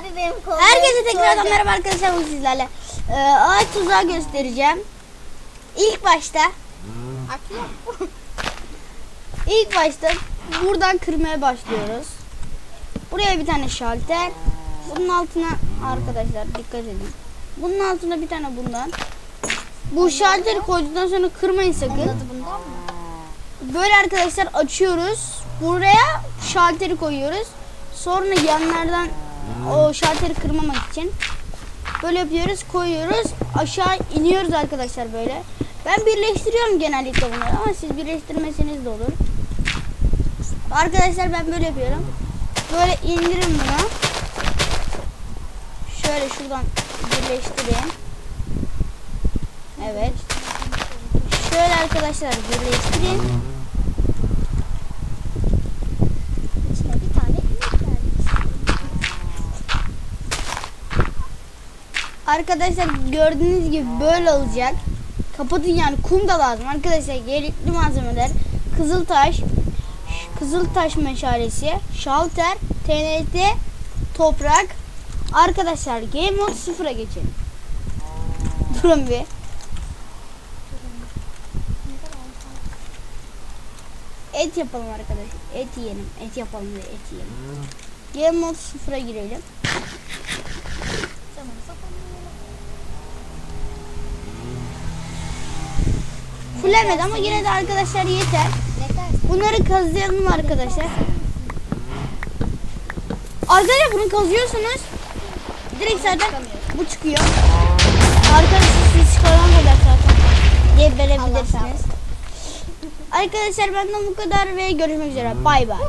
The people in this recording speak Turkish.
Abi benim kolum. Herkese tekrardan merhaba arkadaşlar bugün sizlerle. Ee, ağaç tuzağı göstereceğim. İlk başta ilk başta buradan kırmaya başlıyoruz. Buraya bir tane şalter. Bunun altına arkadaşlar dikkat edin. Bunun altına bir tane bundan. Bu şalteri koyduktan sonra kırmayın sakın. Böyle arkadaşlar açıyoruz. Buraya şalteri koyuyoruz. Sonra yanlardan o şalteri kırmamak için böyle yapıyoruz, koyuyoruz. Aşağı iniyoruz arkadaşlar böyle. Ben birleştiriyorum genellikle bunları ama siz birleştirmeseniz de olur. Arkadaşlar ben böyle yapıyorum. Böyle indirin bunu. Şöyle şuradan birleştireyim. Evet. Şöyle arkadaşlar birleştireyim. İçine bir tane inek verdik. Arkadaşlar gördüğünüz gibi böyle olacak. Kapatın yani kum da lazım. Arkadaşlar gerekli malzemeler kızıltaş, kızıltaş meşalesi, şalter, TNT, toprak. Arkadaşlar game mode sıfıra geçelim. Durun bir. Et yapalım arkadaşlar. Et yiyelim. Et yapalım ve et yiyelim. Game mode sıfıra girelim. Fullemedi ama yine de arkadaşlar yeter. Bunları kazıyalım arkadaşlar. Arkadaşlar bunu kazıyorsunuz. Direkt zaten bu çıkıyor. Arkadaşlar siz çıkarana kadar zaten diye verebilirsiniz. Arkadaşlar benden bu kadar ve görüşmek üzere. Bay bay.